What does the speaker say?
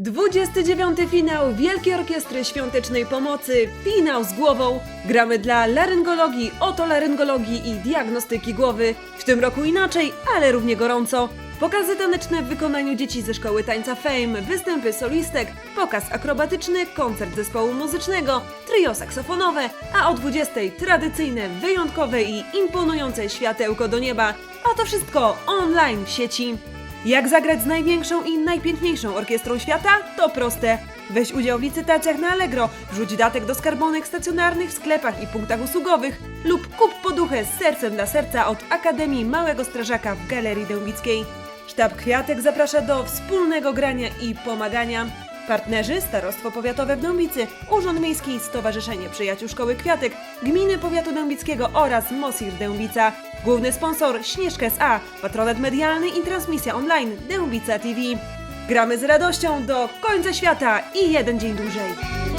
29. finał Wielkiej Orkiestry Świątecznej Pomocy. Finał z głową. Gramy dla laryngologii, otolaryngologii i diagnostyki głowy. W tym roku inaczej, ale równie gorąco. Pokazy taneczne w wykonaniu dzieci ze szkoły tańca Fame, występy solistek, pokaz akrobatyczny, koncert zespołu muzycznego, trio saksofonowe, a o 20 tradycyjne, wyjątkowe i imponujące światełko do nieba. A to wszystko online w sieci. Jak zagrać z największą i najpiękniejszą orkiestrą świata? To proste. Weź udział w licytacjach na Allegro, wrzuć datek do skarbonek stacjonarnych w sklepach i punktach usługowych lub kup poduchę z sercem dla serca od Akademii Małego Strażaka w Galerii Dębickiej. Sztab Kwiatek zaprasza do wspólnego grania i pomagania. Partnerzy Starostwo Powiatowe w Dębicy, Urząd Miejski Stowarzyszenie Przyjaciół Szkoły Kwiatek, Gminy Powiatu Dębickiego oraz Mosir Dębica. Główny sponsor Śnieżka S.A., patronet medialny i transmisja online Dębica TV. Gramy z radością do końca świata i jeden dzień dłużej.